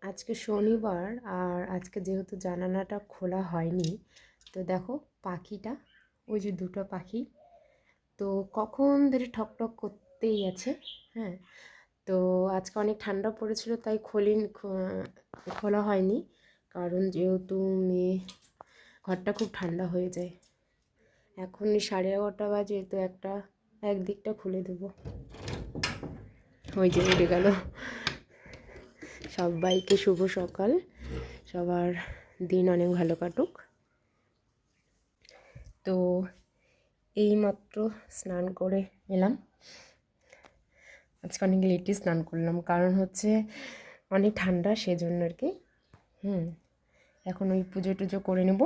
আজকে শনিবার আর আজকে যেহেতু জানানাটা খোলা হয়নি, তো দেখো পাখিটা, ওই যে দুটো পাখি, তো কখন ধরে ঠক ঠক করতেই আছে হ্যাঁ? তো আজকে অনেক ঠান্ডা পড়েছিল, তাই খোলিন খো- খোলা হয়নি, কারণ যেহেতু মেয়ে, ঘরটা খুব ঠান্ডা হয়ে যায়। এখন সাড়ে এগারোটা বাজে, তো একটা, একদিকটা খুলে দেবো। ওই যে উঠে গেল। সবাইকে শুভ সকাল। সবার দিন অনেক ভালো কাটুক। তো এইমাত্র স্নান করে এলাম। আজকে অনেক লেটে স্নান করলাম, কারণ হচ্ছে অনেক ঠান্ডা সেজন্য আর কি। হুম, এখন ওই পুজো টুজো করে নেব।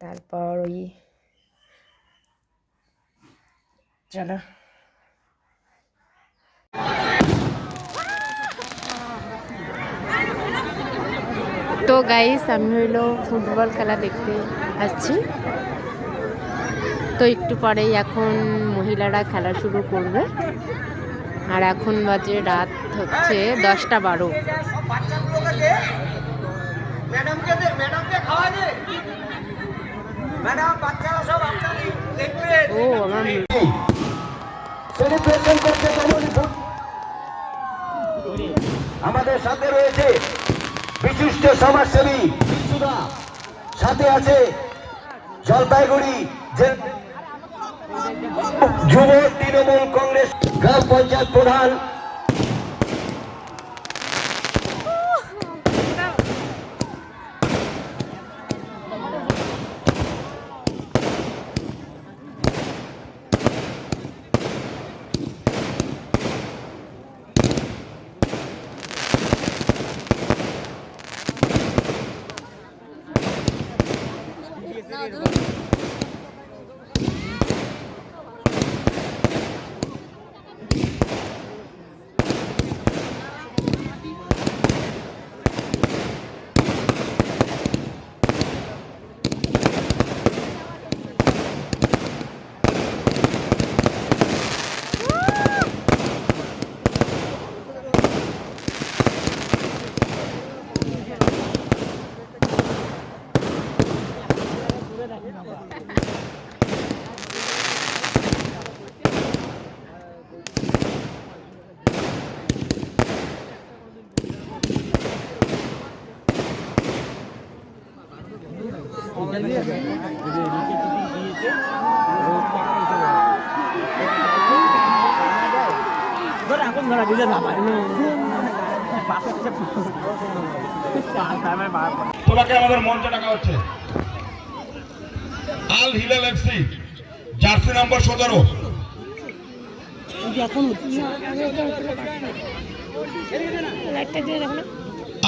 তারপর ওই চলো। তো গাইস আমি হইল ফুটবল খেলা দেখতে আসছি। তো একটু পরেই এখন মহিলারা খেলা শুরু করবে। আর এখন বাজে রাত হচ্ছে দশটা বারো। ও আমার আমাদের সাথে রয়েছে বিশিষ্ট সমাজসেবী সাথে আছে জলপাইগুড়ি যুব তৃণমূল কংগ্রেস গ্রাম পঞ্চায়েত প্রধান ಯಾವುದು তোমাকে আমাদের মঞ্চে ডাকা হচ্ছে। Al Hilal FC jersey number সতেরো।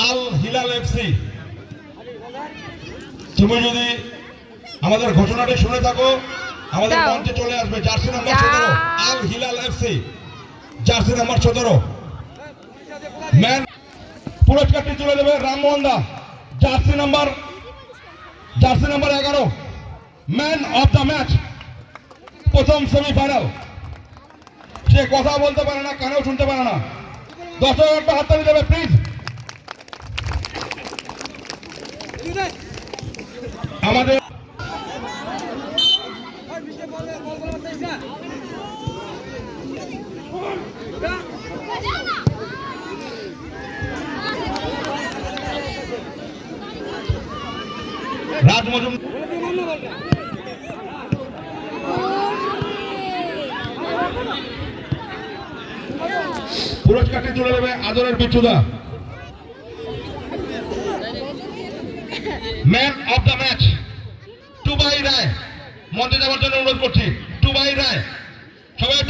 আল হিলাল এফসি তুমি যদি আমাদের ঘোষণাটি শুনে থাকো আমাদের মঞ্চে চলে আসবে। জার্সি নাম্বার সতেরো Al Hilal FC. Jersey number সতেরো। ম্যান পুরস্কারটি তুলে দেবে Rammohan da. Jersey number jersey number এগারো। ম্যান অফ দ্য ম্যাচ প্রথম সেমিফাইনাল। সে কথা বলতে পারে না কানেও শুনতে পারে না। দশ হাজারটা হাততালি দেবে প্লিজ। আমাদের পুরস্কারটি তুলে দেবে আদরের বিচ্ছুদা man of the match Tubai Roy. মঞ্চে যাওয়ার জন্য অনুরোধ করছি। টুবাই রায়। সবাই